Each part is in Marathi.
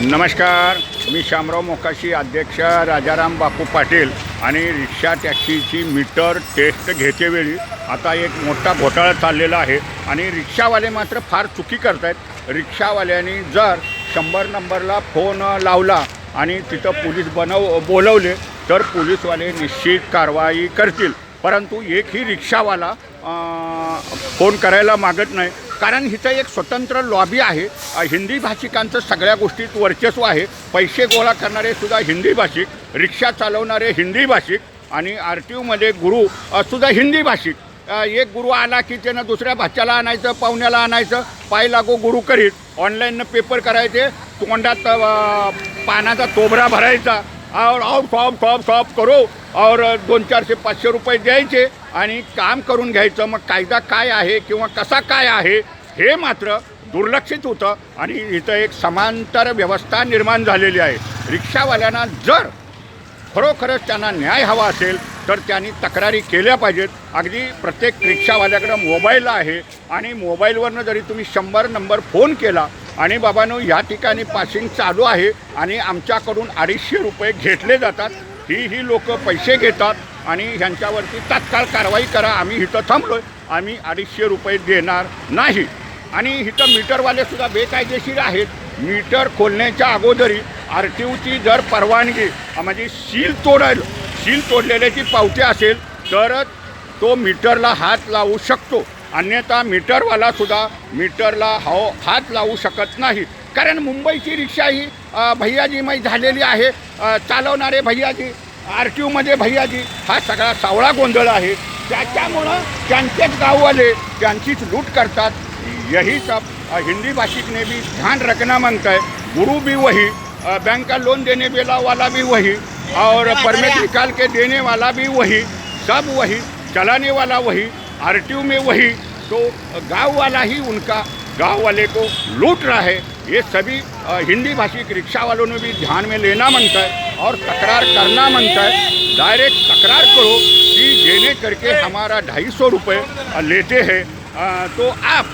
नमस्कार मी शामराव मोकाशी अध्यक्ष राजाराम बापू पाटील आणि रिक्षा टॅक्सीची मीटर टेस्ट घेतेवेळी आता एक मोठा घोटाळा चाललेला आहे आणि रिक्षावाले मात्र फार चुकी करत आहेत रिक्षावाल्यांनी जर शंभर नंबरला फोन लावला आणि तिथं पोलीस बनव बोलवले तर पोलीसवाले निश्चित कारवाई करतील. परंतु एकही रिक्षावाला फोन करायला मागत नाही. कारण हिचं एक स्वतंत्र लॉबी आहे. हिंदी भाषिकांचं सगळ्या गोष्टीत वर्चस्व आहे. पैसे गोळा करणारे सुद्धा हिंदी भाषिक रिक्षा चालवणारे हिंदी भाषिक आणि आर टी ओमध्ये गुरु सुद्धा हिंदी भाषिक. एक गुरु आला की त्यानं दुसऱ्या भाच्याला आणायचं पाहुण्याला आणायचं पाय लागो गुरु करीत. ऑनलाईननं पेपर करायचे तोंडात पानाचा तोबरा भरायचा. और और फॉर्म फॉर्म फॉर्म करो. और दोन चारशे पाचशे रुपये द्यायचे आणि काम करून घ्यायचं. मग कायदा काय आहे किंवा कसा काय आहे? हे मात्र दुर्लक्षित होतं आणि इथं एक समांतर व्यवस्था निर्माण झालेली आहे. रिक्षावाल्यांना जर खरोखरच त्यांना न्याय हवा असेल तर त्यांनी तक्रारी केल्या पाहिजेत. अगदी प्रत्येक रिक्षावाल्याकडं मोबाईल आहे आणि मोबाईलवरनं जरी तुम्ही शंभर नंबर फोन केला आणि बाबांनो या ठिकाणी पासिंग चालू आहे आणि आमच्याकडून अडीचशे रुपये घेतले जातात ही ही लोक पैसे घेतात आणि ह्यांच्यावरती तात्काळ कारवाई करा आम्ही इथं थांबलो आहे आम्ही अडीचशे रुपये देणार नाही. आणि इथं मीटरवालेसुद्धा बेकायदेशीर आहेत. मीटर खोलण्याच्या अगोदरी आर टी यूची जर परवानगी म्हणजे सील तोडल सील तोडलेल्याची पावती असेल तरच तो मीटरला हात लावू शकतो. अन्यथा मीटरवालासुद्धा मीटरला हाव हात लावू शकत नाही. कारण मुंबईची रिक्षा ही भैयाजीमय झालेली आहे. चालवणारे भैयाजी आर टी यूमध्ये भैयाजी हा सगळा सावळा गोंधळ आहे. त्याच्यामुळं त्यांचेच गाववाले त्यांचीच लूट करतात. यही सब हिंदी भाषिक ने भी ध्यान रखना माँगता है। गुरु भी वही बैंक का लोन देने वाला वाला भी वही और परमिट निकाल के देने वाला भी वही सब वही चलाने वाला वही आरटीओ में वही तो गाँव वाला ही उनका गाँव वाले को लूट रहा है। ये सभी हिंदी भाषिक रिक्शा वालों ने भी ध्यान में लेना माँगता है और तकरार करना माँगता है। डायरेक्ट तकरार करो कि देने करके हमारा ढाई सौ रुपये लेते हैं। तो आप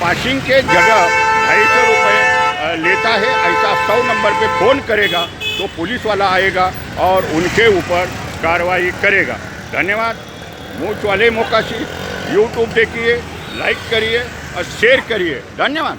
पासिंग के जगह ढाई सौ रुपये लेता है। ऐसा सौ नंबर पे फ़ोन करेगा तो पुलिस वाला आएगा और उनके ऊपर कार्रवाई करेगा। धन्यवाद। मूछ वाले मौका सी यूट्यूब देखिए लाइक करिए और शेयर करिए। धन्यवाद।